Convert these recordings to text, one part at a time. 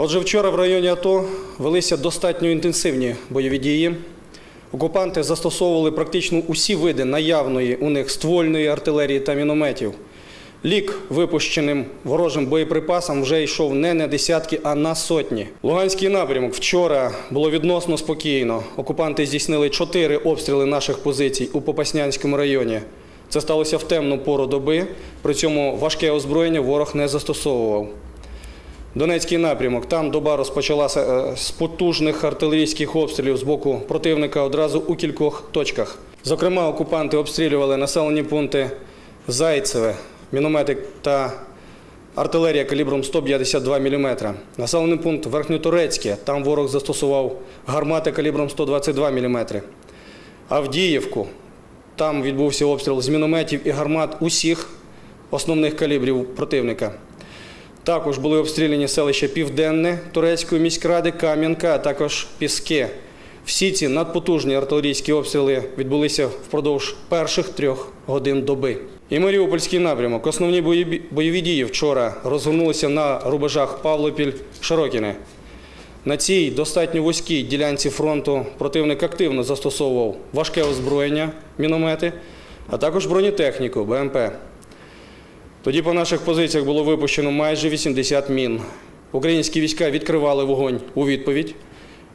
Отже, вчора в районі АТО велися достатньо інтенсивні бойові дії. Окупанти застосовували практично усі види наявної у них ствольної артилерії та мінометів. Лік випущеним ворожим боєприпасам вже йшов не на десятки, а на сотні. Луганський напрямок вчора було відносно спокійно. Окупанти здійснили чотири обстріли наших позицій у Попаснянському районі. Це сталося в темну пору доби. При цьому важке озброєння ворог не застосовував. Донецький напрямок. Там доба розпочалася е, з потужних артилерійських обстрілів з боку противника одразу у кількох точках. Зокрема, окупанти обстрілювали населені пункти Зайцеве, міномети та артилерія калібром 152 мм. Населений пункт Верхньоторецьке. Там ворог застосував гармати калібром 122 мм. Авдіївку. Там відбувся обстріл з мінометів і гармат усіх основних калібрів противника. Також були обстріляні селища Південне Турецької міськради, Кам'янка, а також Піски. Всі ці надпотужні артилерійські обстріли відбулися впродовж перших трьох годин доби. І Маріупольський напрямок. Основні бойові- дії вчора розгорнулися на рубежах Павлопіль-Широкіне. На цій достатньо вузькій ділянці фронту противник активно застосовував важке озброєння, міномети, а також бронетехніку БМП. Тоді по наших позиціях було випущено майже 80 мін. Українські війська відкривали вогонь у відповідь.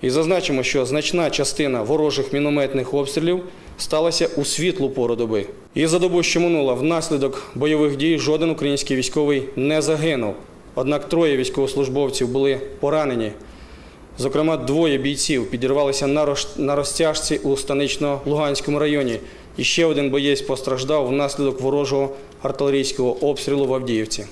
І зазначимо, що значна частина ворожих мінометних обстрілів сталася у світлу пору доби. І за добу, що минула, внаслідок бойових дій жоден український військовий не загинув. Однак троє військовослужбовців були поранені. Зокрема, двоє бійців підірвалися на розтяжці у станично-Луганському районі. І ще один боєць постраждав внаслідок ворожого артилерійського обстрілу в Авдіївці.